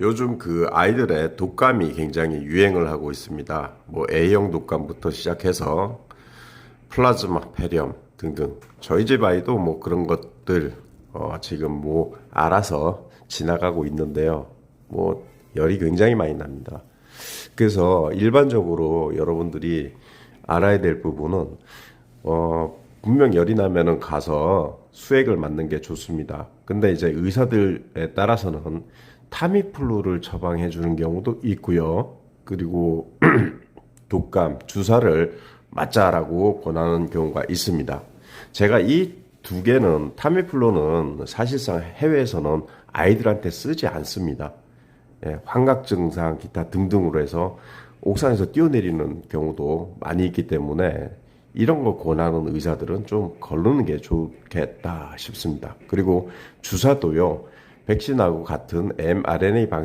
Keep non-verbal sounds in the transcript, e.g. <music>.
요즘 그 아이들의 독감이 굉장히 유행을 하고 있습니다. 뭐 A형 독감부터 시작해서 플라즈마 폐렴 등등. 저희 집 아이도 뭐 그런 것들 어 지금 뭐 알아서 지나가고 있는데요. 뭐 열이 굉장히 많이 납니다. 그래서 일반적으로 여러분들이 알아야 될 부분은 어 분명 열이 나면은 가서 수액을 맞는 게 좋습니다. 근데 이제 의사들에 따라서는 타미플루를 처방해 주는 경우도 있고요. 그리고 <clears throat> 독감 주사를 맞자라고 권하는 경우가 있습니다. 제가 이 두 개는 타미플루는 사실상 해외에서는 아이들한테 쓰지 않습니다. 예, 환각 증상 기타 등등으로 해서 옥상에서 뛰어내리는 경우도 많이 있기 때문에 이런 거 권하는 의사들은 좀 걸르는 게 좋겠다 싶습니다. 그리고 주사도요, 백신하고 같은 mRNA 방